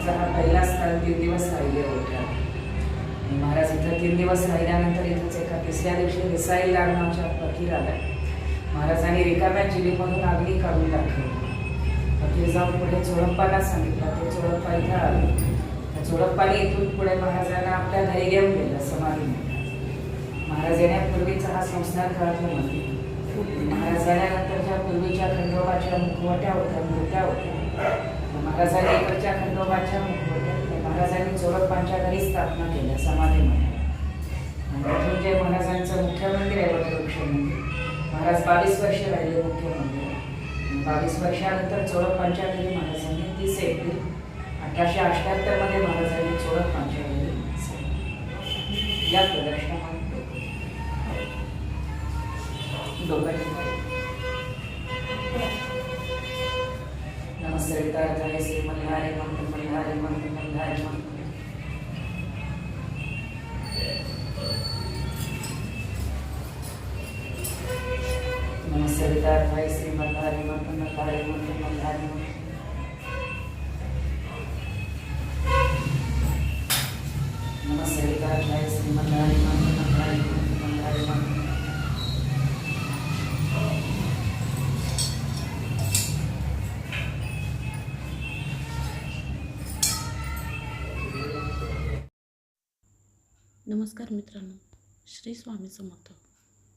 महाराजांचा हा पहिला स्थळ तीन दिवस राहिले होत्या महाराज इथं तीन दिवस राहिल्यानंतर इथंच एका तिसऱ्या दिवशी रिसाईल आमच्या फकीर आला महाराजांनी रिकाम्या जिलीमधून अग्नी काढून टाकली. फकीर जाऊन पुढे चोळप्पाला सांगितलं. ते चोळप्पा इथं आले. त्या चोळप्पाने इथून पुढे महाराजांना आपल्या घरी घेऊन गेलं समाधीमध्ये महाराज येण्यापूर्वीचा हा संस्कार काळातलं मंदिर महाराज आल्यानंतरच्या पूर्वीच्या खंडोबाच्या मुखवट्या होत्या मूर्त्या होत्या. महाराजांनी इकडच्या खंडोबाच्या मुखवट्या त्या महाराजांनी चोळप्पांच्या घरी स्थापना केल्या समाधी आणि जे महाराजांचं मुख्य मंदिर आहे वटवृक्ष मंदिर महाराज बावीस वर्ष राहिले मुख्य मंदिर. बावीस वर्षानंतर चोळक घरी महाराजांनी तीस एप्रिल अठराशे अठ्याहत्तरमध्ये महाराजांनी चोळक घरी या प्रदर्शनामध्ये दोघं नमस्ते विद्यार्थ्यांनी श्री मल्हारी मंत्र मल्हारी मंत्र मल्हारी मंत्र नमस्ते वितार्थाय श्री मल्हारी मंत्र मल्हारी मंत्र मल्हारी मंत्र नमस्ते वितार्थाय श्री नमस्कार मित्रांनो श्री स्वामी समर्थ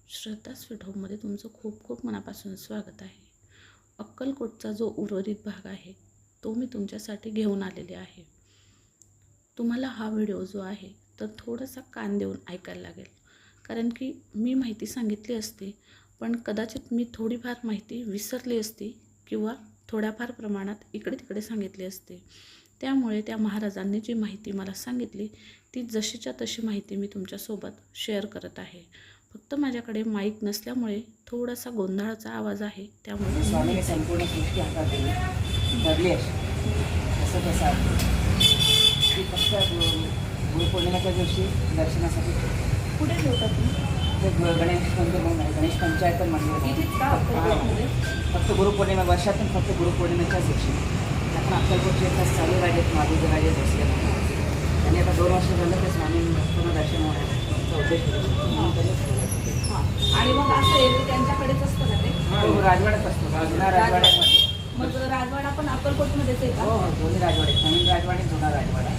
श्रद्धा स्वीट होममध्ये तुमचं खूप खूप मनापासून स्वागत आहे. अक्कलकोटचा जो उर्वरित भाग आहे तो मी तुमच्यासाठी घेऊन आलेले आहे. तुम्हाला हा व्हिडिओ जो आहे तर थोडासा कान देऊन ऐकायला लागेल. कारण की मी माहिती सांगितली असती पण कदाचित मी थोडीफार माहिती विसरली असती किंवा थोड्याफार प्रमाणात इकडे तिकडे सांगितली असते. त्यामुळे त्या महाराजांनी जी माहिती मला सांगितली ती जशीच्या तशी माहिती मी तुमच्यासोबत शेअर करत आहे. फक्त माझ्याकडे माईक नसल्यामुळे थोडासा गोंधळाचा आवाज आहे त्यामुळे स्वामीने संपूर्ण सृष्टी हातात दिली असं कसं आहे ती फक्त गुरुपौर्णिमेच्या दिवशी दर्शनासाठी. पुढे ठेवतात ते ग- गणेश मंदिर म्हणून आहे गणेश पंचायत मंदिर आहे. अक्कलकोटमध्ये? हां. फक्त गुरुपौर्णिमा वर्षातून फक्त गुरुपौर्णिमेच्याच दिवशी आपण अक्कलकोटचे एका चालू राजेत माधुरी राजे बसले आणि आता दोन वर्ष झालं ते स्वामी पूर्ण दर्शन होण्याचा हा. आणि मग असं एरवी त्यांच्याकडेच असतं का ते? तो राजवाड्यात असतो. जुना राजवाड्यामध्ये मग राजवाडा पण अक्कलकोटमध्येच आहे हो का? हो दोन्ही राजवाडे नवीन राजवाडे जुना राजवाडा.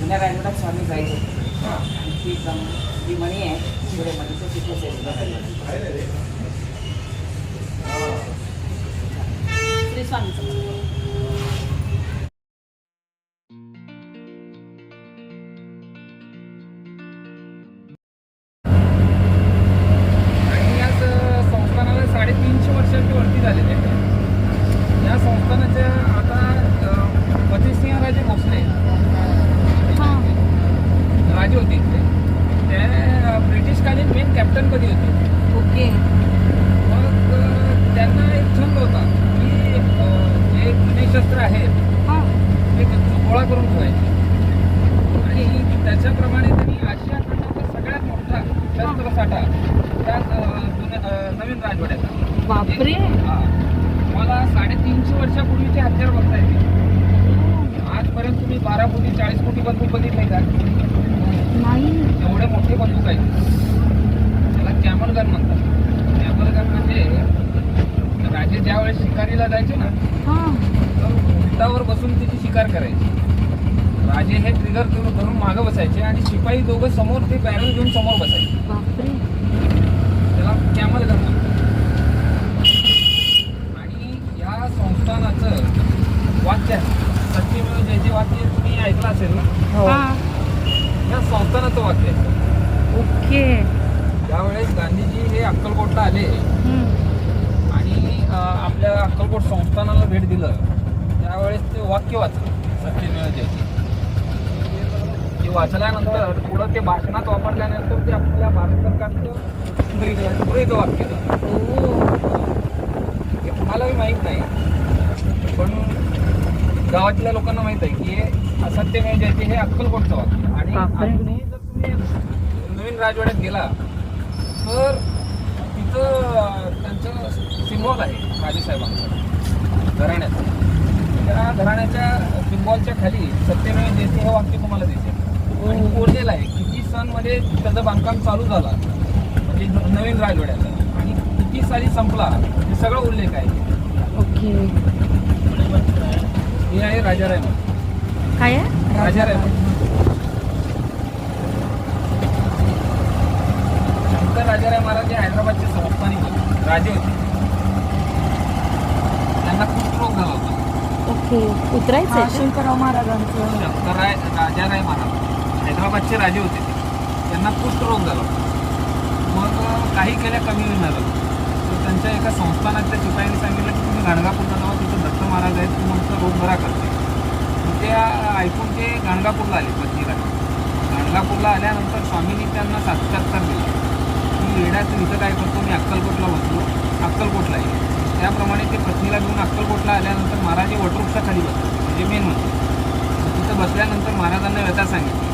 जुन्या राजवाड्यात स्वामी जायचे. आणि ती जम जी मणी आहे पुढे मणीचं तिथेच आहे जुन्या राजवाड्यात. श्री स्वामी मेन कॅप्टनपदी होते ओके मग अ, त्यांना एक छंद होता की अ, जे जुने शस्त्र आहेत हा ते गोळा करून ठेवायचे आणि त्याच्याप्रमाणे त्यांनी आशिया खंडाचा सगळ्यात मोठा शस्त्र साठा त्या अ, जुन्या- अ, नवीन राजवाड्यात बापरे हा. मला साडेतीनशे वर्षापूर्वीचे हत्यार बघता येते आजपर्यंत तुम्ही बारा कोटी चाळीस कोटी बंदूक बघितले का नाही एवढे मोठे बंदूक आहेत त्याला कॅमल गन म्हणतात कॅमल गन ज्यावेळेस शिकारीला जायचे ना हा. तर उंटावर बसून त्याची शिकार करायची. राजे हे ट्रिगर करून धरून मागं बसायचे आणि शिपाई दोघं समोर ते बॅरल घेऊन समोर बसायचे. बापरे. त्याला कॅमल गन म्हणतात. आणि या संस्थानाचं वाक्य आहे. सत्यमेव जे जे वाक्य तुम्ही ऐकलं असेल ना हा. या संस्थानाचं वाक्य आहे. ओके. त्यावेळेस गांधीजी हे अक्कलकोटला आले. आपल्या अक्कलकोट संस्थानाला भेट दिलं. त्यावेळेस ते वाक्य वाचलं. सत्यमेव ते वाचल्यानंतर पुढं ते भाषणात वापरल्यानंतर ते आपल्या भारत सरकारचं वाक्य हे कुणालाही माहीत नाही. पण गावातल्या लोकांना माहीत आहे की हे असत्यमेव जयते हे अक्कलकोटचं वाक्य. आणि जर तुम्ही नवीन राजवाड्यात गेला तर त्यांचं सिम्बॉल आहे राजेसाहेबांचं घराण्याचं. त्या घराण्याच्या सिम्बॉलच्या खाली सत्यमेव जयते हे वाक्य तुम्हाला दिसेल. आणि कोरलेलं आहे. किती सणमध्ये त्याचं बांधकाम चालू झालं. म्हणजे नवीन राजवाड्याचं. आणि किती साली संपला. हे सगळं उल्लेख आहे. ओके. हे आहे राजाराय मठ. काय आहे? राजाराय मठ. शंकर राजाराय महाराज हे हैदराबादचे संस्थानिक होते. राजे होते. त्यांना कुष्ठरोग झाला होता. ओके. उतरायचं शंकरराव महाराजांचं. शंकरराय राजाराय महाराज. हैदराबादचे राजे होते ते. त्यांना कुष्ठरोग झाला होता. मग अं, काही केल्या कमी होणार तर त्यांच्या एका संस्थानातल्या शिपायांनी सांगितलं की तुम्ही गाणगापूरला जावा तिथं दत्त महाराज आहेत तुमचा रोग बरा करते. मग ते ऐकून ते गाणगापूरला आले पत्नीला. गाणगापूरला आल्यानंतर स्वामींनी त्यांना साक्षात्कार दिला. की येड्या इथं काय करतो मी अक्कलकोटला बसलो अक्कलकोटला येईल त्याप्रमाणे ते पत्नीला घेऊन अक्कलकोटला आल्यानंतर महाराज हे वटवृक्षाखाली बसले म्हणजे मेन म्हणतो तिथं बसल्यानंतर महाराजांना व्यथा सांगितली.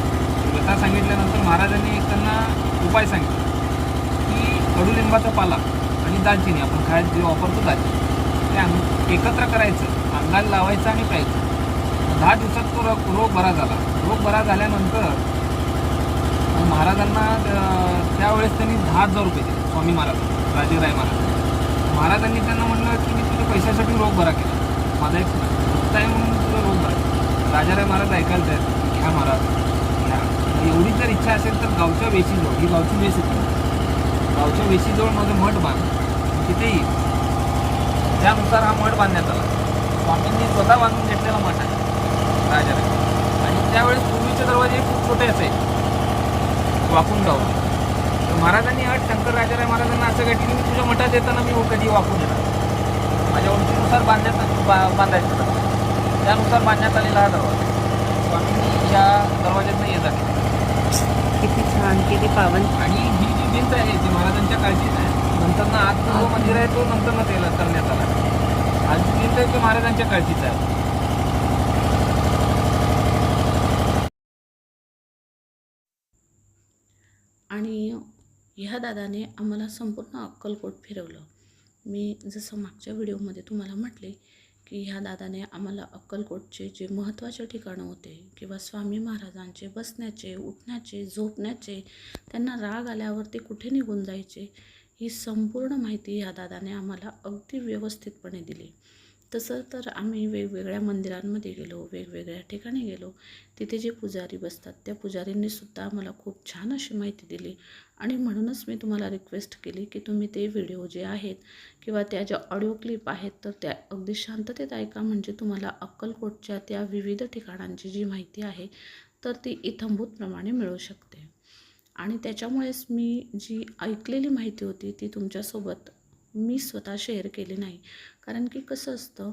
व्यथा सांगितल्यानंतर महाराजांनी एक त्यांना उपाय सांगितला. की कडुलिंबाचा पाला आणि दालचिनी आपण खायला जे वापरतो दालचिनी. ते अंग एकत्र करायचं अंगाला लावायचं आणि प्यायचं. दहा दिवसात तो रोग रोग बरा झाला. रोग बरा झाल्यानंतर महाराजांना त्यावेळेस त्यांनी दहा हजार रुपये दिले स्वामी महाराज राजेराय महाराज. महाराजांनी त्यांना म्हणलं की मी तुझ्या पैशासाठी रोग बरा केला. माझा एक भक्त आहे म्हणून तुझा रोग बरा राजाराय महाराज ऐकायला तयार घ्या महाराज. घ्या. एवढी जर इच्छा असेल तर गावच्या वेशीजवळ ही गावची वेस होती. गावच्या वेशीजवळ माझं मठ बांध. तिथे येईल त्यानुसार हा मठ बांधण्यात आला. स्वामींनी स्वतः बांधून घेतलेला मठ आहे. राजाराय. आणि त्यावेळेस पूर्वीचे दरवाजे खूप छोटे असायचे. वाकून गाव तर महाराजांनी अट शंकर राजाराय महाराजांना असं घडली की मी तुझ्या मठात येताना मी कधी वाकून येणार. माझ्या उंचीनुसार बांधण्यात बा बांधायचं. त्यानुसार बांधण्यात आलेला हा दरवाजा. स्वामींनी या दरवाज्यातनं ये जाते किती छान किती पावन. आणि ही जी भिंत आहे ती महाराजांच्या काळजीच आहे. नंतर ना आत जो मंदिर आहे तो नंतर ना त्याला करण्यात आला. आज भिंत आहे ते महाराजांच्या काळजीच आहे. आणि ह्या दादाने आम्हाला संपूर्ण अक्कलकोट फिरवलं. मी जसं मागच्या व्हिडिओमध्ये तुम्हाला म्हटले की ह्या दादाने आम्हाला अक्कलकोटचे जे महत्त्वाचे ठिकाणं होते किंवा स्वामी महाराजांचे बसण्याचे उठण्याचे झोपण्याचे त्यांना राग आल्यावर ते कुठे निघून जायचे ही संपूर्ण माहिती ह्या दादाने आम्हाला अगदी व्यवस्थितपणे दिली. तसं तर आम्ही वेगवेगळ्या मंदिरांमध्ये गेलो वेगवेगळ्या ठिकाणी गेलो. तिथे जे पुजारी बसतात त्या पुजारींनीसुद्धा आम्हाला खूप छान अशी माहिती दिली. आणि म्हणूनच मी तुम्हाला रिक्वेस्ट केली की तुम्ही ते व्हिडिओ जे आहेत किंवा त्या ज्या ऑडिओ क्लिप आहेत तर त्या अगदी शांततेत ऐका. म्हणजे तुम्हाला अक्कलकोटच्या त्या विविध ठिकाणांची जी माहिती आहे तर ती इथंभूतप्रमाणे मिळू शकते. आणि त्याच्यामुळेच मी जी ऐकलेली माहिती होती ती तुमच्यासोबत मी स्वतः शेअर केले नाही. कारण की कसं असतं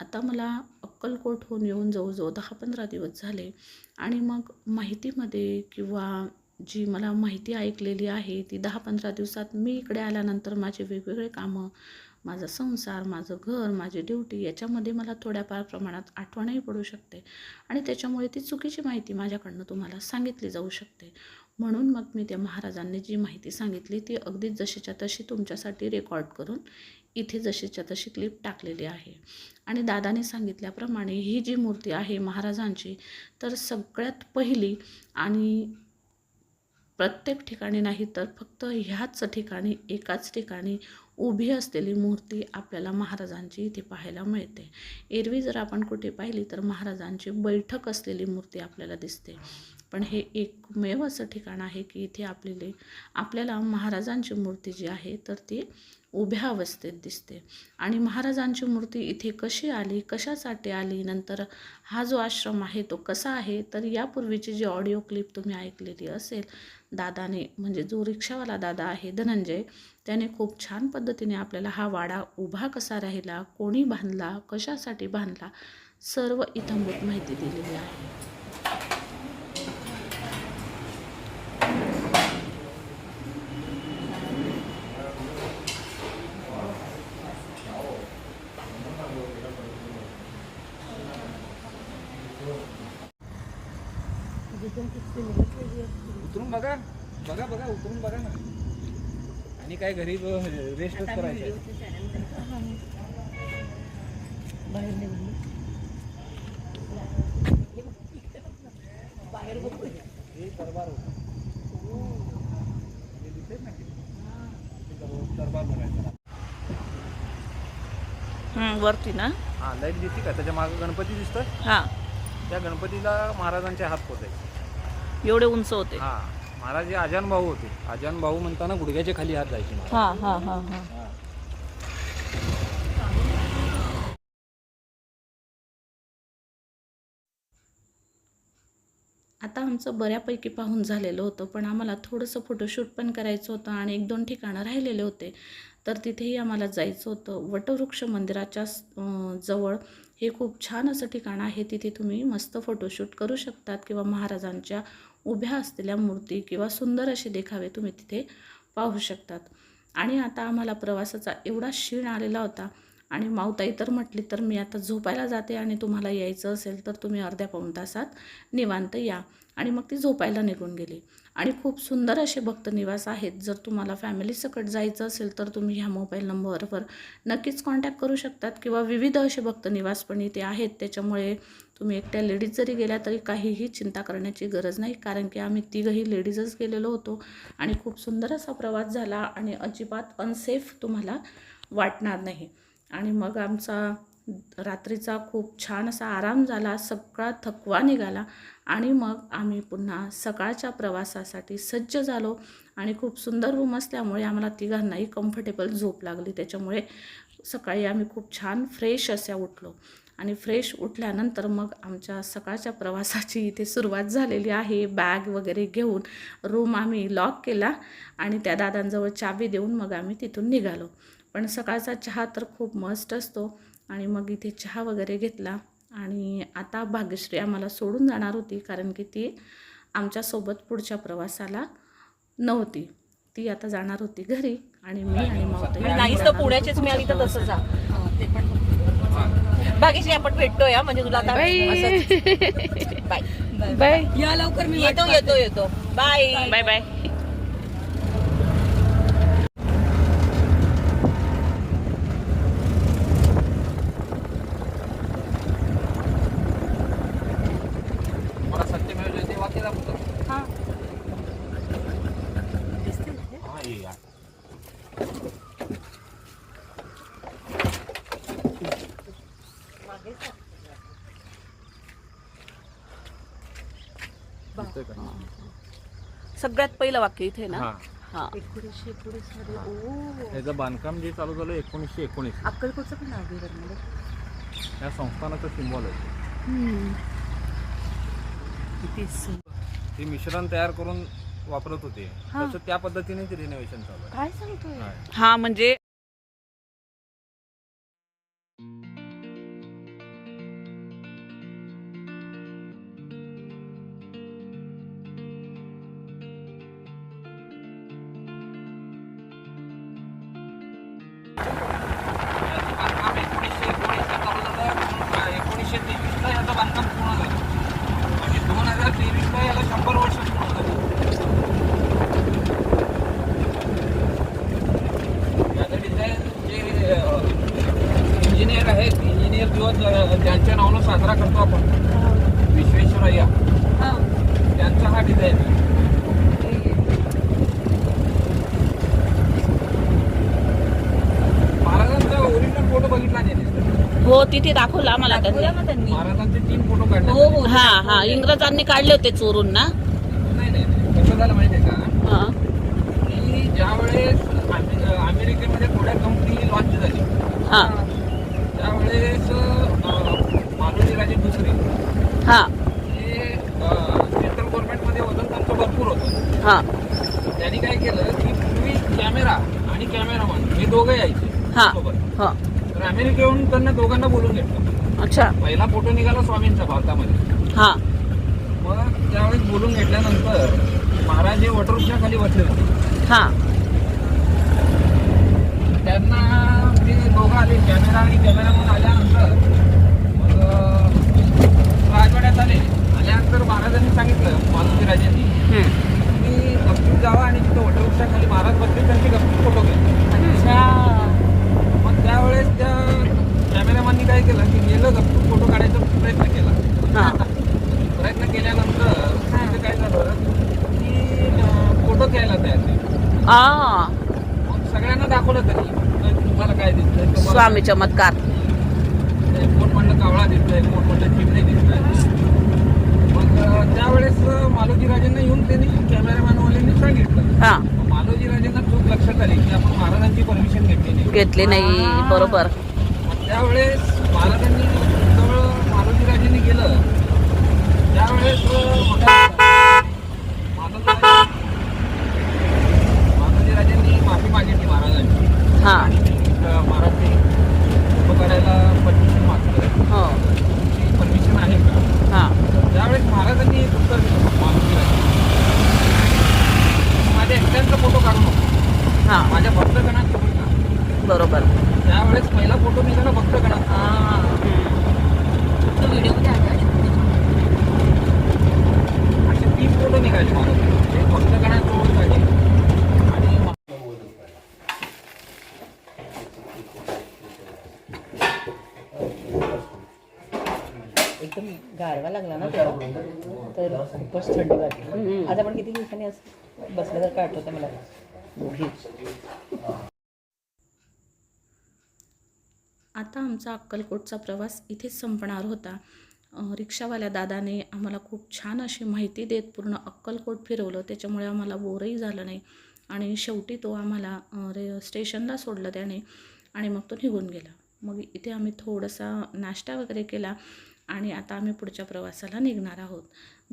आता मला अक्कलकोटहून येऊन जवळजवळ दहा पंधरा दिवस झाले आणि मग माहितीमध्ये किंवा जी मला माहिती ऐकलेली आहे ती दहा पंधरा दिवसात मी इकडे आल्यानंतर माझे वेगवेगळे कामं माझा संसार माझं घर माझी ड्युटी याच्यामध्ये मला थोड्याफार प्रमाणात आठवणही पडू शकते आणि त्याच्यामुळे ती चुकीची माहिती माझ्याकडनं तुम्हाला सांगितली जाऊ शकते. म्हणून मग मी त्या महाराजांनी जी माहिती सांगितली ती अगदी जशीच्या तशी तुमच्यासाठी रेकॉर्ड करून इथे जशीच्या तशी क्लिप टाकलेली आहे. आणि दादाने सांगितल्याप्रमाणे ही जी मूर्ती आहे महाराजांची तर सगळ्यात पहिली आणि प्रत्येक ठिकाणी नाही तर फक्त ह्याच ठिकाणी एकाच ठिकाणी उभी असलेली मूर्ती आपल्याला महाराजांची इथे पाहायला मिळते. एरवी जर आपण कुठे पाहिली तर महाराजांची बैठक असलेली मूर्ती आपल्याला दिसते. पण हे एकमेव असं ठिकाण आहे की इथे आपलेले आपल्याला महाराजांची मूर्ती जी आहे तर ती उभ्या अवस्थेत दिसते. आणि महाराजांची मूर्ती इथे कशी आली कशासाठी आली नंतर हा जो आश्रम आहे तो कसा आहे तर यापूर्वीची जी ऑडिओ क्लिप तुम्ही ऐकलेली असेल दादाने म्हणजे जो रिक्षावाला दादा आहे धनंजय त्याने खूप छान पद्धतीने आपल्याला हा वाडा उभा कसा राहिला कोणी बांधला कशासाठी बांधला सर्व इथंभूत माहिती दिलेली आहे. उतरून बघा. बघा बघा उतरून बघा ना. आणि काय घरी रेस्टच करायचं. हे दरबार होता. हे दिसतंय ना? हे दरबार हं, वरती ना? हा लाइट दिसते का? त्याच्यामागे गणपती दिसतं हां. त्या गणपतीला महाराजांचे हात पोचायचे. एवढे उंच होते हा महाराज हे आजान भाऊ होते आजान भाऊ म्हणताना गुडघ्याच्या खाली हात जायचे महाराज. हां हां हां हां हा. आता आमचं बऱ्यापैकी पाहून झालेलं होतं पण आम्हाला ठोडंसं फोटोशूट पण करायचं होतं आणि एक दोन ठिकाणं राहिलेले होते तर तिथेही आम्हाला जायचं होतं. वटवृक्ष मंदिराच्या जवळ हे खूप छान असं ठिकाण आहे. तिथे तुम्ही मस्त फोटोशूट करू शकतात किंवा महाराजांच्या उभ्या असलेल्या मूर्ती किंवा सुंदर असे देखावे तुम्ही तिथे पाहू शकतात. आणि आता आम्हाला प्रवासाचा एवढा क्षीण आलेला होता आणि मावताई तर म्हटली तर मी आता झोपायला जाते आणि तुम्हाला यायचं असेल तर तुम्ही अर्ध्या पाऊण तासात निवांत या. आणि मग ती झोपायला निघून गेली. आणि खूप सुंदर असे भक्त निवास आहेत. जर तुम्हाला फॅमिलीसकट जायचं असेल तर तुम्ही ह्या मोबाईल नंबरवर नक्कीच कॉन्टॅक्ट करू शकतात किंवा विविध असे भक्त निवास पण इथे आहेत. त्याच्यामुळे तुम्ही एकट्या लेडीज जरी गेल्या तरी काहीही चिंता करण्याची गरज नाही. कारण की आम्ही तिघही लेडीजच गेलेलो होतो आणि खूप सुंदर असा प्रवास झाला आणि अजिबात अनसेफ तुम्हाला वाटणार नाही. आणि मग आमचा रात्रीचा खूप छान असा आराम झाला सगळा थकवा निघाला आणि मग आम्ही पुन्हा सकाळच्या प्रवासासाठी सज्ज झालो आणि खूप सुंदर रूम असल्यामुळे आम्हाला तिघांनाही कम्फर्टेबल झोप लागली. त्याच्यामुळे सकाळी आम्ही खूप छान फ्रेश अशा उठलो आणि फ्रेश उठल्यानंतर मग आमच्या सकाळच्या प्रवासाची इथे सुरुवात झालेली आहे. बॅग वगैरे घेऊन रूम आम्ही लॉक केला आणि त्या दादांजवळ चाबी देऊन मग आम्ही तिथून निघालो. पण सकाळचा चहा तर खूप मस्त असतो. आणि मग इथे चहा वगैरे घेतला. आणि आता भाग्यश्री आम्हाला सोडून जाणार होती कारण की ती आमच्यासोबत पुढच्या प्रवासाला नव्हती. ती आता जाणार होती घरी आणि मी आणि मावताई नाहीच तर पुण्याचेच मिळाली तर तसं जा. ते पण बाकीचे आपण भेटतोय हा, म्हणजे तुला आता बाय. बाय. या लवकर मी येतो येतो येतो. बाय. बाय बाय मला सत्यमेव जयते वाक्य दाखवतो हां हा ये या. दिसतंय का? सगळ्यात पहिलं वाक्य इथे ना? हा. हा. एकोणीसशे एकोणीसमध्ये ओ. याचं बांधकाम जे चालू झालं एकोणीसशे एकोणीस. अक्कलकोटचं पण नावमध्ये या संस्थानाचं सिम्बॉल आहे. किती सु- ते मिश्रण तयार करून वापरत होते. हा. तसं त्या पद्धतीने ते रिनोव्हेशन चालू आहे. काय सांगतोय? हा. हा म्हणजे साजरा करतो आपण. विश्वेश्वरय्या. त्यांचा हा डिझाईन आहे महाराजांचा ओरिजिनल फोटो बघितला नाही हो तिथे दाखवला मला त्यांनी. महाराजांचे तीन फोटो काढले. हो हो हा. हा इंग्रजांनी काढले होते चोरून ना. नाही नाही नाही. कसं झालं माहिती आहे का? हा. की ज्यावेळेस अमे- अमेरिकेमध्ये थोड्या कंपनी लॉन्च झाली हा त्यावेळेस अं, माधुरी राजे दुसरे हा हे सेंट्रल गव्हर्नमेंटमध्ये वजन त्यांचं भरपूर होतं हा त्यांनी काय केलं की पूर्वी कॅमेरा आणि कॅमेरामन हे दोघं यायचे हा. सोबत हा अमेरिकेहून त्यांना दोघांना बोलून घेतलं. अच्छा. पहिला फोटो निघाला स्वामींचा भारतामध्ये. हा. मग त्यावेळेस बोलून घेतल्यानंतर महाराज हे वटवृक्षाखाली बसले होते. हा. त्यांना ते दोघं आले कॅमेरा आणि कॅमेरामन आल्यानंतर मग अं, राजवाड्यात पुण्यात आले आल्यानंतर महाराजांनी सांगितलं मालुजी राजांनी तुम्ही गपचूप जावा आणि तिथं वटवृक्षाखाली महाराज बसले त्यांचे गपचूप फोटो घ्या मग त्यावेळेस त्या कॅमेरामॅननी काय केलं की गेलं गपचूप फोटो काढायचा प्रयत्न केला हा. प्रयत्न केल्यानंतर तिथे काय झालं की अं, फोटो घ्यायला तयार नाही आ मग सगळ्यांना दाखवलं तरी तर तुम्हाला काय दिसतंय तुम्हाला स्वामी चमत्कार कोण म्हणलं कावळा दिसतोय कोण म्हणलं चिमणे दिसतोय मग अं, त्यावेळेस अं, मालोजी राजांना येऊन त्यांनी कॅमेरामॅनवाल्यांनी सांगितलं. हा. मग मालोजी राजांना चूक लक्षात आली की आपण महाराजांची परमिशन घेतली नाही. घेतली नाही बरोबर. त्यावेळेस महाराजांनी जवळ मालोजी राजांनी गेलं. त्यावेळेस मालोजी राजांनी माफी मागितली महाराजांची. हा. महाराज काढायला परमिशन मागतोय हो. तुमची परमिशन आहे का? हा. त्यावेळेस महाराजांनी एक उत्तर दिलं माझ्या एकट्यांचा फोटो काढू नको हा. माझ्या भक्तगणात बरोबर. त्यावेळेस पहिला फोटो निघाला भक्तगणात. असे तीन फोटो निघाले. एक भक्तगणात फोटो काढले आणि एकदम गारवा लागला ना त्याला तर खूपच थंडी वाटली आज आपण किती दिवसांनी असं बसलं तर आठवतं मला. आता आमचा अक्कलकोटचा प्रवास इथेच संपणार होता. रिक्षावाल्या दादाने आम्हाला खूप छान अशी माहिती देत पूर्ण अक्कलकोट फिरवलं. त्याच्यामुळे आम्हाला बोरही झालं नाही. आणि शेवटी तो आम्हाला रे स्टेशनला सोडलं त्याने. आणि मग तो निघून गेला. मग इथे आम्ही थोडासा नाश्ता वगैरे केला. आणि आता आम्ही पुढच्या प्रवासाला निघणार आहोत.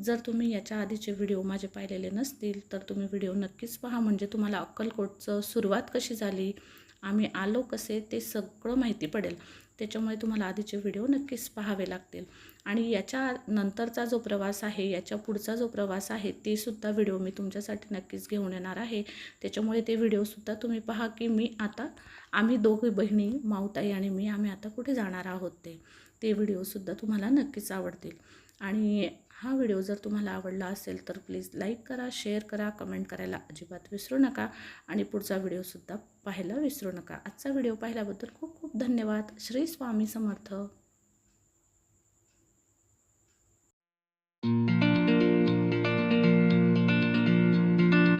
जर तुम्ही याच्या आधीचे व्हिडिओ माझे पाहिलेले नसतील तर तुम्ही व्हिडिओ नक्कीच पहा. म्हणजे तुम्हाला अक्कलकोटचं सुरुवात कशी झाली आम्ही आलो कसे ते सगळं माहिती पडेल. त्याच्यामुळे तुम्हाला आधीचे व्हिडिओ नक्कीच पाहावे लागतील. आणि याच्या नंतरचा जो प्रवास आहे याच्या पुढचा जो प्रवास आहे ते सुद्धा व्हिडिओ मी तुमच्यासाठी नक्कीच घेऊन येणार आहे. त्याच्यामुळे ते व्हिडिओसुद्धा तुम्ही पहा की मी आता आम्ही दोघी बहिणी माऊताई आणि मी आम्ही आता कुठे जाणार आहोत ते. ते व्हिडिओसुद्धा तुम्हाला नक्कीच आवडतील. आणि हा व्हिडिओ जर तुम्हाला आवडला असेल तर प्लीज लाईक करा शेअर करा कमेंट करायला अजिबात विसरू नका आणि पुढचा व्हिडिओसुद्धा पाहायला विसरू नका. आजचा व्हिडिओ पाहिल्याबद्दल खूप खूप धन्यवाद. श्री स्वामी समर्थ.